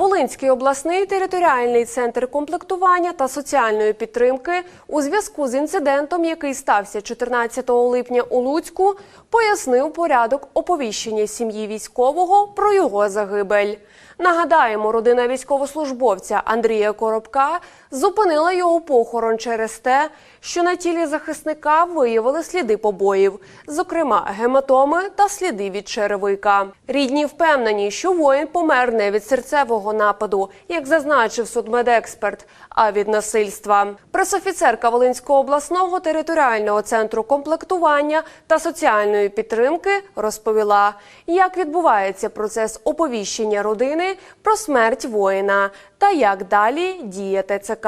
Волинський обласний територіальний центр комплектування та соціальної підтримки у зв'язку з інцидентом, який стався 14 липня у Луцьку, пояснив порядок оповіщення сім'ї військового про його загибель. Нагадаємо, родина військовослужбовця Андрія Коробка зупинила його похорон через те, що на тілі захисника виявили сліди побоїв, зокрема гематоми та сліди від черевика. Рідні впевнені, що воїн помер не від серцевого нападу, як зазначив судмедексперт, а від насильства. Пресофіцерка Волинського обласного територіального центру комплектування та соціальної підтримки розповіла, як відбувається процес оповіщення родини про смерть воїна та як далі діє ТЦК.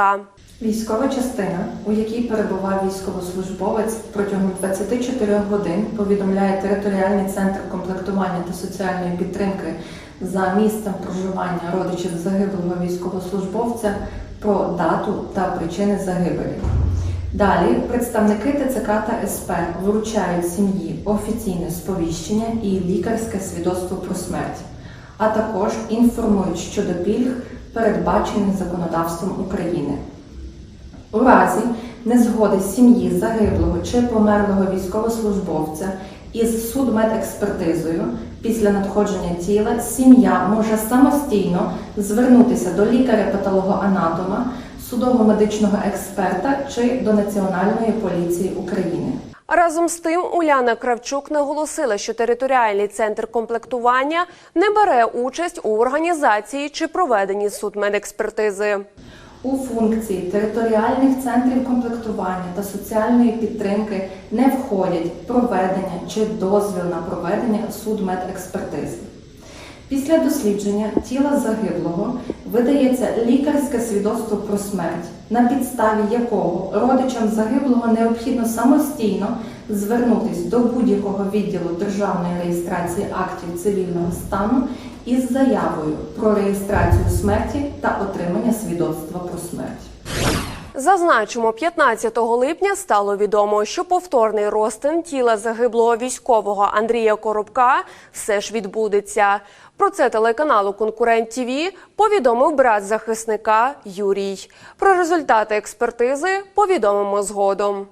Військова частина, у якій перебував військовослужбовець протягом 24 годин, повідомляє територіальний центр комплектування та соціальної підтримки за місцем проживання родичів загиблого військовослужбовця про дату та причини загибелі. Далі представники ТЦК та СП вручають сім'ї офіційне сповіщення і лікарське свідоцтво про смерть, а також інформують щодо пільг, передбачених законодавством України. У разі незгоди сім'ї загиблого чи померлого військовослужбовця із судмедекспертизою після надходження тіла сім'я може самостійно звернутися до лікаря-патологоанатома, судово-медичного експерта чи до Національної поліції України. Разом з тим, Уляна Кравчук наголосила, що територіальний центр комплектування не бере участь у організації чи проведенні судмедекспертизи. У функції територіальних центрів комплектування та соціальної підтримки не входять проведення чи дозвіл на проведення судмедекспертизи. Після дослідження тіла загиблого видається лікарське свідоцтво про смерть, на підставі якого родичам загиблого необхідно самостійно звернутися до будь-якого відділу державної реєстрації актів цивільного стану із заявою про реєстрацію смерті та отримання свідоцтва про смерть. Зазначимо, 15 липня стало відомо, що повторний розтин тіла загиблого військового Андрія Коробка все ж відбудеться. Про це телеканалу Конкурент ТІВІ повідомив брат захисника Юрій. Про результати експертизи повідомимо згодом.